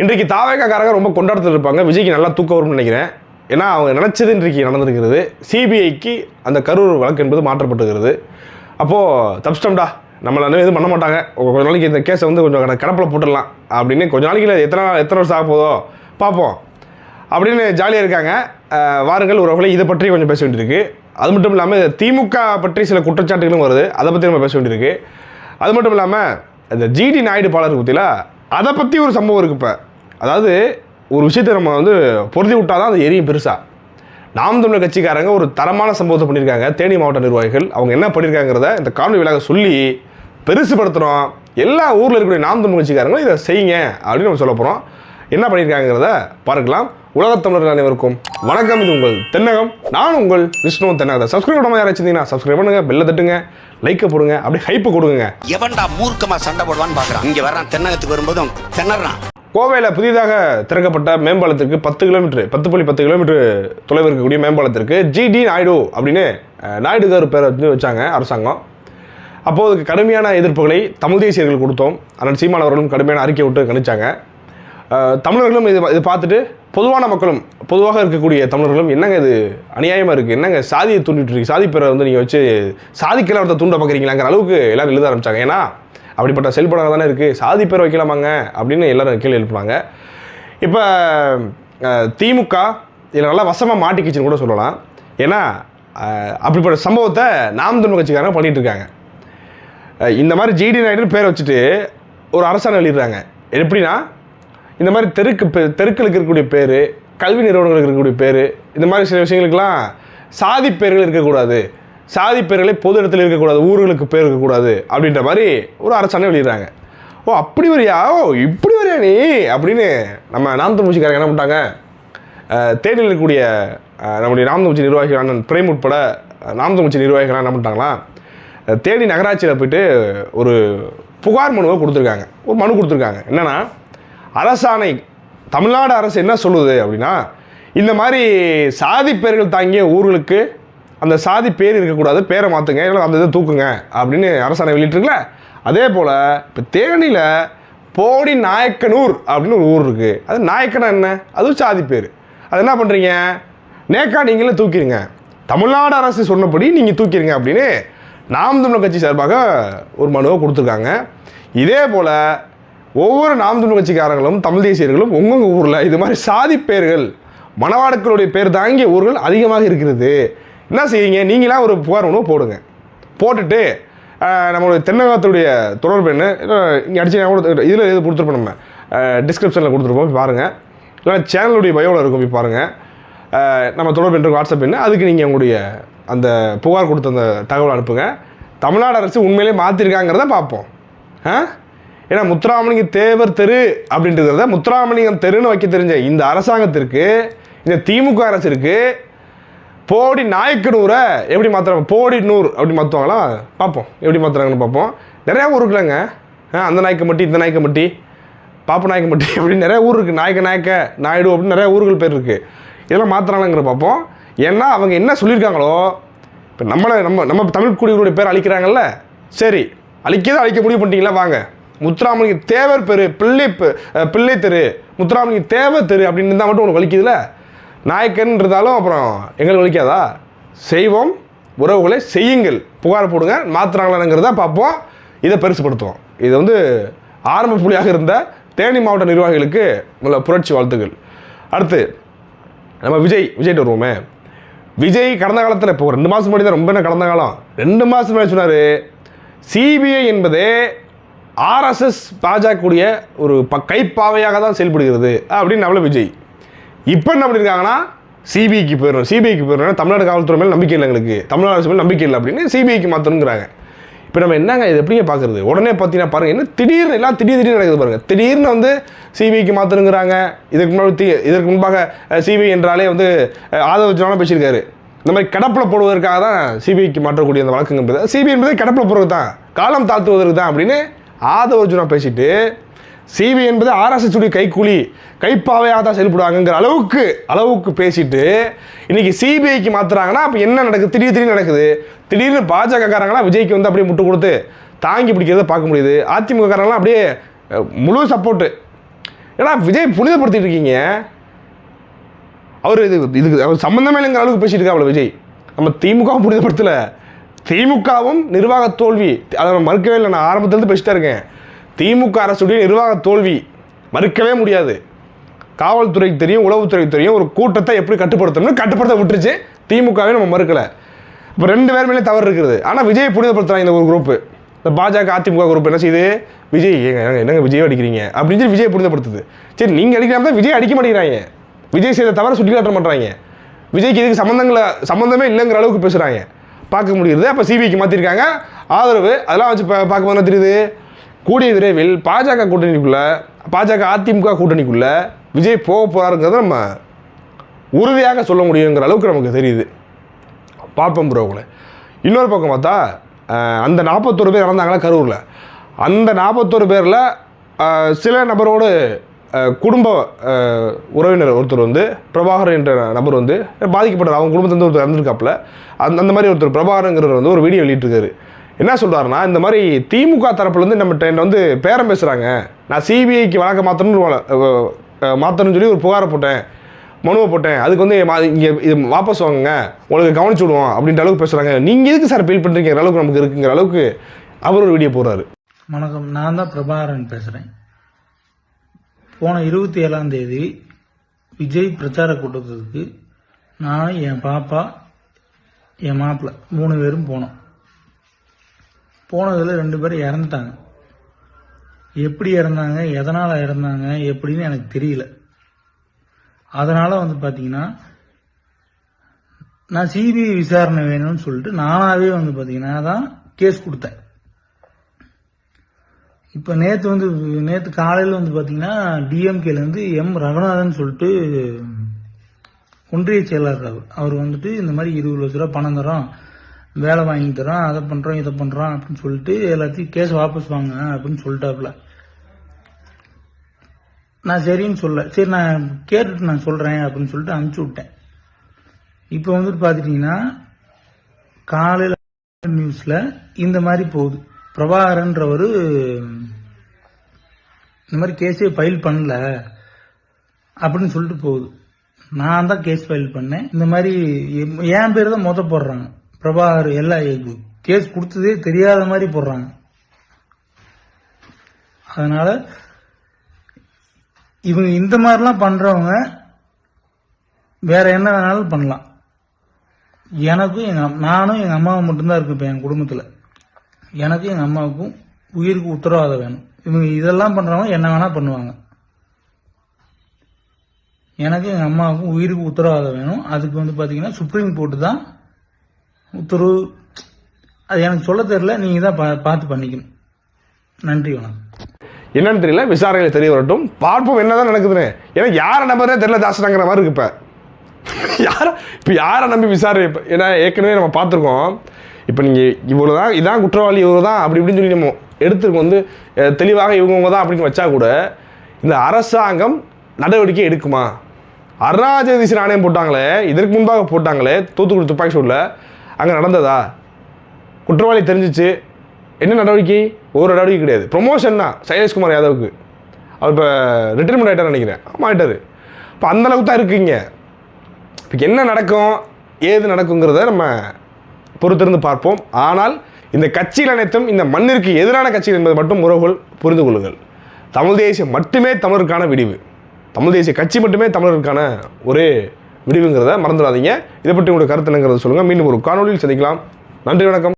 இன்றைக்கு தாவேக்காரங்க ரொம்ப கொண்டாடத்தில் இருப்பாங்க. விஜய்க்கு நல்லா தூக்கம் வரும்னு நினைக்கிறேன். ஏன்னா அவங்க நினச்சது இன்றைக்கு நடந்திருக்கிறது. சிபிஐக்கு அந்த கரூர் வழக்கு என்பது மாற்றப்பட்டுகிறது அப்போது தப்ஸ்டம்டா நம்மளை எதுவும் பண்ண மாட்டாங்க. கொஞ்ச நாளைக்கு இந்த கேஸை வந்து கொஞ்சம் கிடப்பில் போட்டுடலாம். அப்படின்னு கொஞ்ச நாளைக்கு இல்லை எத்தனை நாள் எத்தனை வருஷம் ஆக போதோ? பார்ப்போம். அப்படின்னு ஜாலியாக இருக்காங்க. வாருங்கள் உறவுகளை இதை பற்றி கொஞ்சம் பேச வேண்டியிருக்கு. அது மட்டும் இல்லாமல் திமுக பற்றி சில குற்றச்சாட்டுகளும் வருது. அதை பற்றி நம்ம பேச வேண்டியிருக்கு. அது மட்டும் இல்லாமல் இந்த ஜிடி நாயுடு பாலர் பற்றியில் அதை பற்றி ஒரு சம்பவம் இருக்குது இப்போ. அதாவது ஒரு விஷயத்தை நம்ம வந்து பொருத்தி விட்டால் தான் அது எரியும் பெருசாக நாம் தமிழர் கட்சிக்காரங்க ஒரு தரமான சம்பவத்தை பண்ணியிருக்காங்க. தேனி மாவட்ட நிர்வாகிகள் அவங்க என்ன பண்ணியிருக்காங்கிறத இந்த காணொலி விழாக சொல்லி பெருசுப்படுத்துகிறோம் எல்லா ஊரில் இருக்கக்கூடிய நாம் தமிழ் கட்சிக்காரங்களும் இதை செய்யுங்க அப்படின்னு நம்ம சொல்ல போகிறோம் என்ன பண்ணியிருக்காங்கிறத பார்க்கலாம். உலகத் தமிழர்கள் அனைவருக்கும் வணக்கம். இது உங்கள் தென்னகம். நான் உங்கள் விஷ்ணு தென்னகத்தை. சப்ஸ்கிரைப் பண்ணாமல் யாரும் வச்சிருந்தீங்கன்னா சப்ஸ்கிரைப் பண்ணுங்க பெல்ல தட்டுங்க லைக்கை போடுங்க அப்படியே ஹைப் கொடுங்க எவன்டா மூர்க்கமா சண்டை போடுவான்னு பாக்குறான். இங்க வர்றான் தென்னகத்துக்கு வரும்போது திணறான். கோவையில் புதிதாக திறக்கப்பட்ட மேம்பாலத்திற்கு பத்து கிலோமீட்டர் பத்து புள்ளி பத்து கிலோமீட்டர் தொலைவு இருக்கக்கூடிய மேம்பாலத்திற்கு ஜிடி நாயுடு அப்படின்னு நாயுடு நாயுடுகார் பேரை வந்து வச்சாங்க அரசாங்கம். அப்போது அதுக்கு கடுமையான எதிர்ப்புகளை தமிழ் தேசியர்கள் கொடுத்தோம். அதனால் சீமான் அவர்களும் கடுமையான அறிக்கை விட்டு கணிச்சாங்க. தமிழர்களும் இது இது பார்த்துட்டு பொதுவான மக்களும் பொதுவாக இருக்கக்கூடிய தமிழர்களும் என்னங்க இது அநியாயமாக இருக்குது என்னங்க சாதியை தூண்டிட்டு இருக்கு? சாதி பேரை வந்து நீங்கள் வச்சு சாதி கிளவரத்தை தூண்ட பார்க்குறீங்களாங்கிற அளவுக்கு எல்லோரும் எழுத ஆரம்பிச்சாங்க. ஏன்னா அப்படிப்பட்ட செயல்பாடாக தானே இருக்குது சாதி பேர் வைக்கலாமாங்க? அப்படின்னு எல்லோரும் கேள்வி எழுப்புனாங்க இப்போ திமுக இதில் நல்லா வசமாக மாட்டிக்கிச்சுன்னு கூட சொல்லலாம். ஏன்னா அப்படிப்பட்ட சம்பவத்தை நாம் தமிழ் கட்சிக்காரங்க பண்ணிட்டு இருக்காங்க. இந்த மாதிரி ஜிடி நாயுடுன்னு பேரை வச்சுட்டு ஒரு அரசாங்கம் எழுதிடுறாங்க. எப்படின்னா இந்த மாதிரி தெருக்கு தெருக்களுக்கு இருக்கக்கூடிய பேர் கல்வி நிறுவனங்களுக்கு இருக்கக்கூடிய பேர் இந்த மாதிரி சில விஷயங்களுக்கெல்லாம் சாதி பேர்கள் இருக்கக்கூடாது. சாதி பேர்களை பொது இடத்துல இருக்கக்கூடாது ஊர்களுக்கு பேர் இருக்கக்கூடாது அப்படின்ற மாதிரி ஒரு அரசாணை வெளியிடுறாங்க. ஓ அப்படி வரியா? ஓ இப்படி வரியா நீ? அப்படின்னு நம்ம நாம் தமிழ்ச்சிக்காரங்க என்ன பண்ணிட்டாங்க? தேனியில் இருக்கக்கூடிய நம்முடைய நாம் தமிழ்ச்சி நிர்வாகிகள் அண்ணன் பிரேம் உட்பட நாம் தமிழ்ச்சி நிர்வாகிகள்லாம் என்ன பண்ணிட்டாங்களா? தேனி நகராட்சியில் போயிட்டு ஒரு புகார் மனுவை கொடுத்துருக்காங்க. ஒரு மனு கொடுத்துருக்காங்க. என்னென்னா அரசாணை தமிழ்நாடு அரசு என்ன சொல்லுது அப்படின்னா இந்த மாதிரி சாதி பேர்கள் தாங்கிய ஊர்களுக்கு அந்த சாதி பேர் இருக்கக்கூடாது பேரை மாற்றுங்க இல்லை அந்த இதை தூக்குங்க அப்படின்னு அரசாணை வெளியிட்டிருக்கல அதே போல் இப்போ தேனியில் போடி நாயக்கனூர் அப்படின்னு ஒரு ஊர் இருக்குது அது நாயக்கனா என்ன? அதுவும் சாதி பேர். அது என்ன பண்ணுறீங்க நேக்கா நீங்களே தூக்கிடுங்க தமிழ்நாடு அரசு சொன்னபடி நீங்கள் தூக்கிடுங்க அப்படின்னு நாம் தமிழர் கட்சி சார்பாக ஒரு மனுவை கொடுத்துருக்காங்க. இதே போல் ஒவ்வொரு நாம் தமிழ் கட்சிக்காரங்களும் தமிழ் தேசியர்களும் உங்கவுங்க ஊரில் இது மாதிரி சாதி பேர்கள் மணவாடுக்களுடைய பேர் தாங்கிய ஊர்கள் அதிகமாக இருக்கிறது. என்ன செய்வீங்க? நீங்களாம் ஒரு புகார் ஒன்று போடுங்க. போட்டுட்டு நம்மளுடைய தென்னகத்துடைய தொடர்பு என்ன? இங்கே அடிச்சு கூட இதில் இது கொடுத்துருப்போம் நம்ம? டிஸ்கிரிப்ஷனில் கொடுத்துருப்போம் போய் பாருங்கள் இல்லை சேனலுடைய பயோவில் இருக்கும் போய் பாருங்கள் நம்ம தொடர்பு என்ற வாட்ஸ்அப் என்ன? அதுக்கு நீங்கள் உங்களுடைய அந்த புகார் கொடுத்த அந்த தகவல் அனுப்புங்க. தமிழ்நாடு அரசு உண்மையிலே மாற்றிருக்காங்கிறத பார்ப்போம். ஆ? ஏன்னா முத்துராமலிங்க தேவர் தெரு அப்படின்றத முத்துராமலிங்கம் தெருன்னு வைக்க தெரிஞ்ச இந்த அரசாங்கத்திற்கு இந்த திமுக அரசு இருக்குது போடி நாயக்கனூரை எப்படி மாற்றுறாங்க போடி நூறு அப்படி மாற்றுவாங்களா பார்ப்போம். எப்படி மாற்றுறாங்கன்னு பார்ப்போம். நிறையா ஊர் இருக்குல்லங்க. ஆ நாய்க்கு மட்டி இந்த நாயக்கம்பட்டி பாப்ப மட்டி அப்படின்னு நிறைய ஊர் இருக்குது நாயக்க நாயக்க நாயுடு அப்படின்னு நிறைய ஊர்கள் பேர் இருக்குது இதெல்லாம் மாற்றுறாங்கங்கிற பார்ப்போம். ஏன்னா அவங்க என்ன சொல்லியிருக்காங்களோ இப்போ நம்மளை நம்ம நம்ம தமிழ் குடிகளுடைய பேர் அழிக்கிறாங்கல்ல? சரி அழிக்கதான் அழிக்க முடிவு பண்ணிட்டீங்களா? வாங்க. முத்துராமலிங்க தேவர் பெரு பிள்ளை பிள்ளை தெரு முத்துராமலிங்க தேவர் தெரு அப்படின்னு இருந்தால் மட்டும் உனக்கு வலிக்குதுல்ல நாயக்கன் இருந்தாலும் அப்புறம் எங்களுக்கு ஒழிக்காதா? செய்வோம் உறவுகளை செய்யுங்கள். புகார் போடுங்க மாத்துறாங்களாங்கிறத பார்ப்போம் இதை பெருசுப்படுத்துவோம் இது வந்து ஆரம்ப புள்ளியாக இருந்த தேனி மாவட்ட நிர்வாகிகளுக்கு உள்ள புரட்சி வாழ்த்துக்கள். அடுத்து நம்ம விஜய் விஜய்ட்டு வருவோமே. விஜய் கடந்த காலத்தில் இப்போ ரெண்டு மாதம் முன்னாடி தான் ரொம்ப என்ன கடந்த காலம்? ரெண்டு மாதம் முன்னாடி சொன்னார் சிபிஐ என்பதே ஆர்எஸ்எஸ் பாஜகக்கூடிய ஒரு ப கைப்பாவையாக தான் செயல்படுகிறது அப்படின்னு நம்மள விஜய். இப்போ என்ன பண்ணியிருக்காங்கன்னா சிபிஐக்கு போயிடணும் சிபிஐக்கு போயிடணும் தமிழ்நாடு காவல்துறை மேலே நம்பிக்கை இல்லை எங்களுக்கு. தமிழ்நாடு அரசு மேலே நம்பிக்கை இல்லை அப்படின்னு சிபிஐக்கு மாற்றணுங்கிறாங்க இப்போ நம்ம என்னங்க இது எப்படிங்க பார்க்குறது உடனே பார்த்தீங்கன்னா பாருங்கள் என்ன திடீர்னு எல்லாம் திடீர் திடீர்னு நடக்குது பாருங்கள் திடீர்னு வந்து சிபிஐக்கு மாற்றணுங்கிறாங்க இதுக்கு முன்னாடி இதற்கு முன்பாக சிபிஐ என்றாலே வந்து ஆதரவு ஆதவ பேசியிருக்காரு. இந்த மாதிரி கடப்பில் போடுவதற்காக தான் சிபிஐக்கு மாற்றக்கூடிய அந்த வழக்குங்கிறது சிபிஐ என்பது கடப்பில் போடுறது தான் காலம் தாழ்த்துவதற்கு தான் அப்படின்னு ஆதவர்ஜுனா பேசிட்டு சிபிஐ என்பது ஆர்எஸ்எஸ் உடைய கைக்கூலி கைப்பாவையாக தான் செயல்படுவாங்கங்கிற அளவுக்கு அளவுக்கு பேசிட்டு இன்னைக்கு சிபிஐக்கு மாத்துறாங்கன்னா அப்போ என்ன நடக்குது? திடீர் திடீர்னு நடக்குது. திடீர்னு பாஜகக்காரங்கன்னா விஜய்க்கு வந்து அப்படியே முட்டு கொடுத்து தாங்கி பிடிக்கிறத பார்க்க முடியுது. அதிமுககாரங்களாம் அப்படியே முழு சப்போர்ட்டு ஏன்னா விஜய் புனிதப்படுத்திட்டு இருக்கீங்க. அவர் இது இதுக்கு அவர் சம்மந்தமே இல்லைங்கிற அளவுக்கு பேசிட்டு இருக்காப்ல விஜய். நம்ம திமுகவும் புனிதப்படுத்தலை. திமுகவும் நிர்வாக தோல்வி. அதை நான் மறுக்கவே இல்லை. நான் ஆரம்பத்துலேருந்து பேசிட்டே இருக்கேன். திமுக அரசுடைய நிர்வாக தோல்வி மறுக்கவே முடியாது. காவல்துறைக்கு தெரியும் உளவுத்துறைக்கு தெரியும் ஒரு கூட்டத்தை எப்படி கட்டுப்படுத்தணும்னு கட்டுப்படுத்த விட்டுருச்சு. திமுகவே நம்ம மறுக்கலை. இப்போ ரெண்டு பேர் மேலே தவறு இருக்குது. ஆனால் விஜய் புனிதப்படுத்துகிறாங்க இந்த ஒரு குரூப்பு இந்த பாஜக அதிமுக குரூப் என்ன செய்யுது? விஜய் ஏங்க என்னங்க விஜய் அடிக்கிறீங்க? அப்படின்னு சொல்லி விஜய் புனிதப்படுத்துது. சரி நீங்கள் அடிக்காம தான் விஜய் அடிக்க மாட்டேங்கிறாங்க. விஜய் செய்த தவற சுட்டி காட்ட மாட்டாங்க விஜய்க்கு இதுக்கு சம்மந்தங்களை சம்மந்தமே இல்லைங்கிற அளவுக்கு பேசுகிறாங்க பார்க்க முடியுது. அப்போ சிபிஐக்கு மாற்றிருக்காங்க ஆதரவு அதெல்லாம் வச்சு பா- பார்க்கும்போது என்ன தெரியுது? கூடிய விரைவில் பாஜக கூட்டணிக்குள்ளே பாஜக அதிமுக கூட்டணிக்குள்ளே விஜய் போக போகிறாருங்கிறத நம்ம உறுதியாக சொல்ல முடியுங்கிற அளவுக்கு நமக்கு தெரியுது. பார்ப்போம் ப்ரோவில் இன்னொரு பக்கம் பார்த்தா அந்த நாற்பத்தோரு பேர் இறந்தாங்களா கரூரில். அந்த நாற்பத்தோரு பேரில் சில நபரோடு குடும்ப உறவினர் ஒருத்தர் வந்து பிரபாகர் என்ற நபர் வந்து பாதிக்கப்பட்டார் அவங்க குடும்பத்துலேருந்து ஒருத்தர் இறந்துருக்காப்புல. அந்த அந்த மாதிரி ஒருத்தர் பிரபாகருங்கிறவர் வந்து ஒரு வீடியோ வெளியிட்டிருக்காரு. என்ன சொல்கிறாருன்னா இந்த மாதிரி திமுக தரப்புலேருந்து நம்ம ட்ரெயின் வந்து பேரம் பேசுகிறாங்க நான் சிபிஐக்கு வழக்க மாற்றணும்னு மாற்றணும்னு சொல்லி ஒரு புகாரை போட்டேன். மனுவை போட்டேன். அதுக்கு வந்து இங்கே இது வாபஸ் வாங்குங்க. உங்களுக்கு கவனிச்சு விடுவோம் அப்படின்ற அளவுக்கு பேசுகிறாங்க நீங்கள் எதுக்கு சார் ஃபீல் பண்ணுறீங்க அளவுக்கு நமக்கு இருக்குங்கிற அளவுக்கு அவர் ஒரு வீடியோ போடுறாரு. வணக்கம். நான் தான் பிரபாகரன் பேசுகிறேன் போன இருபத்தி ஏழாம் தேதி விஜய் பிரச்சார கூட்டத்துக்கு நான் என் பாப்பா என் மாப்பிள்ளை மூணு பேரும் போனோம். போனதில் ரெண்டு பேரும் இறந்துட்டாங்க. எப்படி இறந்தாங்க எதனால் இறந்தாங்க எப்படின்னு எனக்கு தெரியல. அதனால் வந்து பார்த்தீங்கன்னா நான் சிபிஐ விசாரணை வேணும்னு சொல்லிட்டு நானாகவே வந்து பார்த்தீங்கன்னா தான் கேஸ் கொடுத்தேன். இப்போ நேற்று வந்து நேற்று காலையில் வந்து பார்த்தீங்கன்னா டிஎம்கேலேருந்து எம் ரகுநாதன் சொல்லிட்டு ஒன்றிய செயலாளர் அவர். அவர் வந்துட்டு இந்த மாதிரி இருபது லட்ச ரூபா பணம் தரோம் வேலை வாங்கி தரோம் அதை பண்ணுறோம் இதை பண்ணுறோம் அப்படின்னு சொல்லிட்டு எல்லாத்தையும் கேஸ் வாபஸ் வாங்க அப்படின்னு சொல்லிட்டாப்புல. நான் சரின்னு சொல்ல சரி நான் கேட்டுட்டு நான் சொல்கிறேன் அப்படின்னு சொல்லிட்டு அனுப்பிச்சி விட்டேன். இப்போ வந்துட்டு பார்த்துட்டிங்கன்னா காலையில் நியூஸில் இந்த மாதிரி போகுது. பிரபாகரன்றவர் இந்த மாதிரி கேஸே ஃபைல் பண்ணல அப்படின்னு சொல்லிட்டு போகுது. நான் தான் கேஸ் ஃபைல் பண்ணேன். இந்த மாதிரி என் பேர் தான் மொதல் போடுறாங்க. பிரபாகர் எல்லா கேஸ் கொடுத்ததே தெரியாத மாதிரி போடுறாங்க. அதனால இவங்க இந்த மாதிரிலாம் பண்றவங்க வேற என்ன வேணாலும் பண்ணலாம். எனக்கும் எங்க நானும் எங்க அம்மாவும் மட்டும்தான் இருக்கு இப்போ என் குடும்பத்துல. எனக்கும் எங்க அம்மாவுக்கும் உயிருக்கு உத்தரவாதம் வேணும். இவங்க இதெல்லாம் பண்றவங்க என்ன வேணா பண்ணுவாங்க. எனக்கு எங்க அம்மாவுக்கும் உயிருக்கு உத்தரவாதம் வேணும். அதுக்கு வந்து பாத்தீங்கன்னா சுப்ரீம் கோர்ட்டு தான் உத்தரவு அது எனக்கு சொல்ல தெரியல நீங்கள் தான் பா- பார்த்து பண்ணிக்கணும். நன்றி வணக்கம். என்னன்னு தெரியல விசாரணையில் தெரிய வரட்டும். பார்ப்போம் என்னதான் நடக்குதுன்னு. ஏன்னா யாரை நம்பரே தெரியல தாசனாங்கிற மாதிரி இருக்கு இப்போ. யார இப்போ யாரை நம்பி விசாரணை இப்போ ஏன்னா ஏற்கனவே நம்ம பார்த்துருக்கோம். இப்போ நீங்கள் இவ்வளோ தான் இதான் குற்றவாளி இவ்வளோ தான் அப்படி இப்படின்னு சொல்லி நம்ம எடுத்துருக்கோம். வந்து தெளிவாக இவங்கவுங்க தான் அப்படின்னு வச்சா கூட இந்த அரசாங்கம் நடவடிக்கை எடுக்குமா? அருணாச்சலதீசன் ஆணையம் போட்டாங்களே இதற்கு முன்பாக போட்டாங்களே தூத்துக்குடி துப்பாக்கி சூடில் அங்கே நடந்ததா? குற்றவாளி தெரிஞ்சிச்சு. என்ன நடவடிக்கை? ஒரு நடவடிக்கை கிடையாது. ப்ரொமோஷன் தான். சைலேஷ்குமார் யாதவுக்கு. அவர் இப்போ ரிட்டைர்மெண்ட் ஆகிட்டார் நினைக்கிறேன். ஆமாம் ஆகிட்டார் இப்போ அந்தளவுக்கு தான் இருக்குங்க. இப்போ என்ன நடக்கும்? ஏது நடக்குங்கிறத நம்ம பொறுத்திருந்து பார்ப்போம். ஆனால் இந்த கட்சிகள் அனைத்தும் இந்த மண்ணிற்கு எதிரான கட்சிகள் என்பதை மட்டும் உறவுகள் புரிந்து கொள்ளுங்கள். தமிழ் தேசியம் மட்டுமே தமிழருக்கான விடிவு. தமிழ் தேசிய கட்சி மட்டுமே தமிழருக்கான ஒரே விடுவிங்கிறத மறந்துடாதீங்க. இதை பற்றி உங்களுடைய கருத்து என்னங்கிறத சொல்லுங்கள் மீண்டும் ஒரு காணொலியில் சந்திக்கலாம். நன்றி வணக்கம்.